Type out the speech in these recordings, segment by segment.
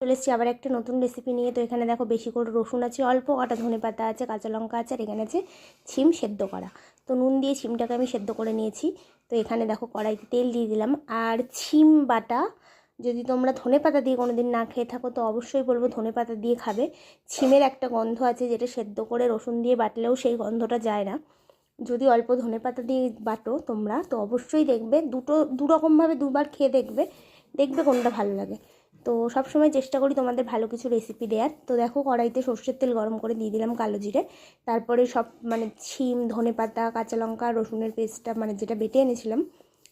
চলে এসেছি আবার একটা নতুন রেসিপি নিয়ে। তো এখানে দেখো বেশি করে রসুন আছে, অল্প কটা ধনে পাতা আছে, কাঁচা লঙ্কা আছে, আর এখানে আছে ছিম সেদ্ধ করা। তো নুন দিয়ে ছিমটাকে আমি সেদ্ধ করে নিয়েছি। তো এখানে দেখো কড়াইতে তেল দিয়ে দিলাম। আর ছিম বাটা, যদি তোমরা ধনে পাতা দিয়ে কোনো দিন না খেয়ে থাকো, তো অবশ্যই বলব ধনে পাতা দিয়ে খাবে। ছিমের একটা গন্ধ আছে যেটা সেদ্ধ করে রসুন দিয়ে বাটলেও সেই গন্ধটা যায় না। যদি অল্প ধনে পাতা দিয়ে বাটো তোমরা, তো অবশ্যই দেখবে দুটো, দুরকমভাবে দুবার খেয়ে দেখবে। দেখবে কোনটা ভালো লাগে। তো সবসময় চেষ্টা করি তোমাদের ভালো কিছু রেসিপি দেওয়ার তো দেখো কড়াইতে সর্ষের তেল গরম করে দিয়ে দিলাম কালো জিরে। তারপরে সব মানে ছিম, ধনে পাতা, কাঁচা লঙ্কা, রসুনের পেস্টটা মানে যেটা বেটে এনেছিলাম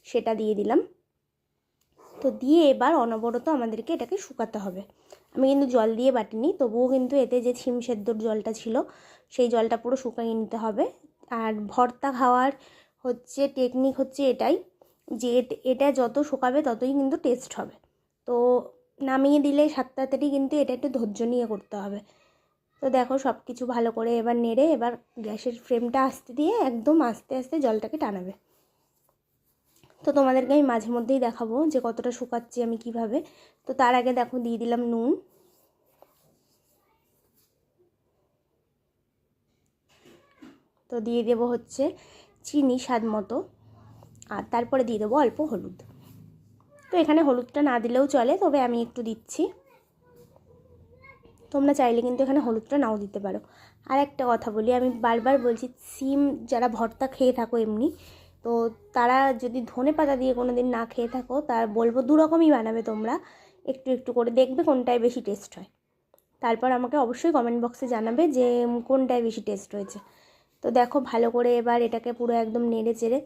সেটা দিয়ে দিলাম। তো দিয়ে এবার অনবরত আমাদেরকে এটাকে শুকাতে হবে। আমি কিন্তু জল দিয়ে বাটিনি, তবুও কিন্তু এতে যে ছিম সেদ্ধর জলটা ছিল, সেই জলটা পুরো শুকাইয়ে নিতে হবে। আর ভর্তা খাওয়ার হচ্ছে টেকনিক হচ্ছে এটাই যে এটা যত শুকাবে ততই কিন্তু টেস্ট হবে। তো নামিয়ে দিলে সাত তাড়াতাড়ি কিন্তু এটা একটু ধৈর্য নিয়ে করতে হবে। তো দেখো সব কিছু ভালো করে এবার নেড়ে এবার গ্যাসের ফ্লেমটা আস্তে দিয়ে একদম আস্তে আস্তে জলটাকে টানাবে। তো তোমাদেরকে আমি মাঝে মধ্যেই দেখাবো যে কতটা শুকাচ্ছি আমি কীভাবে। তো তার আগে দেখো দিয়ে দিলাম নুন। তো দিয়ে দেবো হচ্ছে চিনি স্বাদ মতো। আর তারপরে দিয়ে দেবো অল্প হলুদ। তো এখানে হলুদটা না দিলেও চলে, তবে আমি একটু দিচ্ছি। তোমরা চাইলে কিন্তু এখানে হলুদটা নাও দিতে পারো। আর একটা কথা বলি, আমি বারবার বলছি, সিম যারা ভর্তা খেয়ে থাকো এমনি, তো তারা যদি ধনে পাতা দিয়ে কোনো দিন না খেয়ে থাকো, তার বলব দু রকমই বানাবে তোমরা। একটু একটু করে দেখবে কোনটায় বেশি টেস্ট হয়। তারপর আমাকে অবশ্যই কমেন্ট বক্সে জানাবে যে, কোনটায় বেশি টেস্ট হয়েছে। তো দেখো ভালো করে এবার এটাকে পুরো একদম নেড়ে চেড়ে,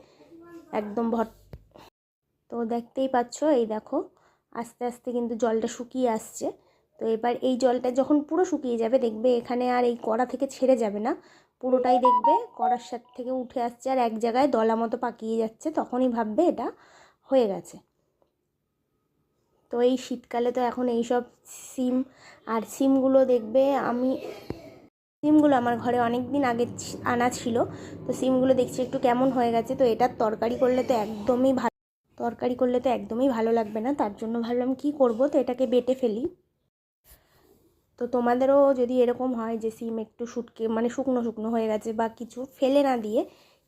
একদম ভর তো দেখতেই পাচ্ছ, এই দেখো, আস্তে আস্তে কিন্তু জলটা শুকিয়ে আসছে। তো এবার এই জলটা যখন পুরো শুকিয়ে যাবে, দেখবে এখানে আর এই কড়া থেকে ছেড়ে যাবে না, পুরোটাই দেখবে কড়ার সাথ থেকে উঠে আসছে আর এক জায়গায় দলা মতো পাকিয়ে যাচ্ছে, তখনই ভাববে এটা হয়ে গেছে। তো এই শীতকালে তো এখন এইসব সিম, আর সিমগুলো দেখবে আমি, সিমগুলো আমার ঘরে অনেক দিন আগে আনা ছিল, তো সিমগুলো দেখছি একটু কেমন হয়ে গেছে, তো এটার তরকারি করলে তো একদমই ভালো তরকারি করলে তো একদমই ভালো লাগবে না, তার জন্য ভাবলাম কি করব, তো এটাকে বেটে ফেলি। তো তোমাদেরও যদি এরকম হয় যে সিম একটু শুটকে মানে শুকনো শুকনো হয়ে গেছে বা কিছু ফেলে না দিয়ে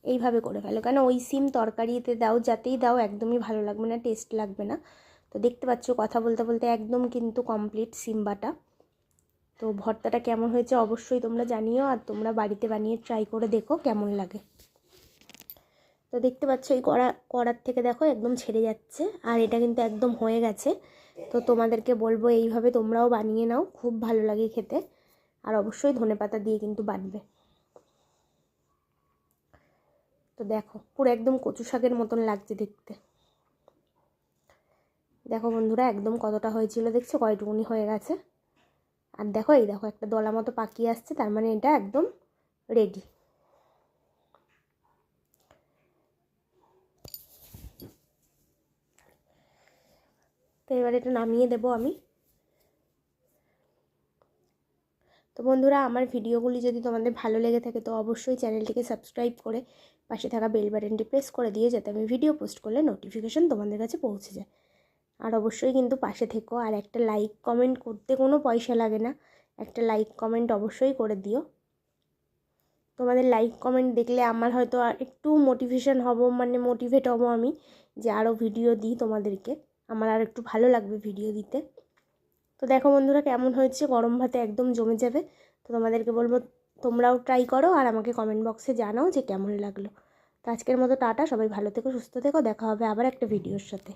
এইভাবে করে ফেলো। কেন ওই সিম তরকারিতে দাও, যাতেই দাও, একদমই ভালো লাগবে না, টেস্ট লাগবে না। তো দেখতে পাচ্ছ কথা বলতে বলতে একদম কিন্তু কমপ্লিট সিম বাটা। তো ভর্তাটা কেমন হয়েছে অবশ্যই তোমরা জানিও, আর তোমরা বাড়িতে বানিয়ে ট্রাই করে দেখো কেমন লাগে। তো দেখতে পাচ্ছ এই কড়া, কড়ার থেকে দেখো একদম ছেড়ে যাচ্ছে। আর এটা কিন্তু একদম হয়ে গেছে। তো তোমাদেরকে বলব এইভাবে তোমরাও বানিয়ে নাও, খুব ভালো লাগে খেতে। আর অবশ্যই ধনে পাতা দিয়ে কিন্তু বাটবে। তো দেখো, পুরো একদম কচু শাকের মতন লাগছে দেখতে। দেখো বন্ধুরা, একদম কতটা হয়েছিল দেখছ, কয়টুকুনি হয়ে গেছে। আর দেখো, এই দেখো একটা দলা মতো পাকিয়ে আসছে, তার মানে এটা একদম রেডি তো এবার এটা নামিয়ে দেবো আমি। তো বন্ধুরা, আমার ভিডিওগুলি যদি তোমাদের ভালো লেগে থাকে, তো অবশ্যই চ্যানেলটিকে সাবস্ক্রাইব করে পাশে থাকা বেল বাটনটি প্রেস করে দিয়ে যাতে আমি ভিডিও পোস্ট করলে নোটিফিকেশান তোমাদের কাছে পৌঁছে যায়। আর অবশ্যই কিন্তু পাশে থেকো, আর একটা লাইক কমেন্ট করতে কোনো পয়সা লাগে না। একটা লাইক কমেন্ট অবশ্যই করে দিও। তোমাদের লাইক কমেন্ট দেখলে আমার হয়তো আর একটু মোটিভেশান হব মানে মোটিভেট হব আমি যে আরও ভিডিও দিই তোমাদেরকে। আমার আর একটু ভালো লাগবে ভিডিও দিতে। তো দেখো বন্ধুরা, কেমন হয়েছে? গরম ভাতে একদম জমে যাবে। তো তোমাদেরকে বলব, তোমরাও ট্রাই করো আর আমাকে কমেন্ট বক্সে জানাও যে কেমন লাগল। তো আজকের মতো টাটা, সবাই ভালো থেকো, সুস্থ থেকো, দেখা হবে আবার একটা ভিডিওর সাথে।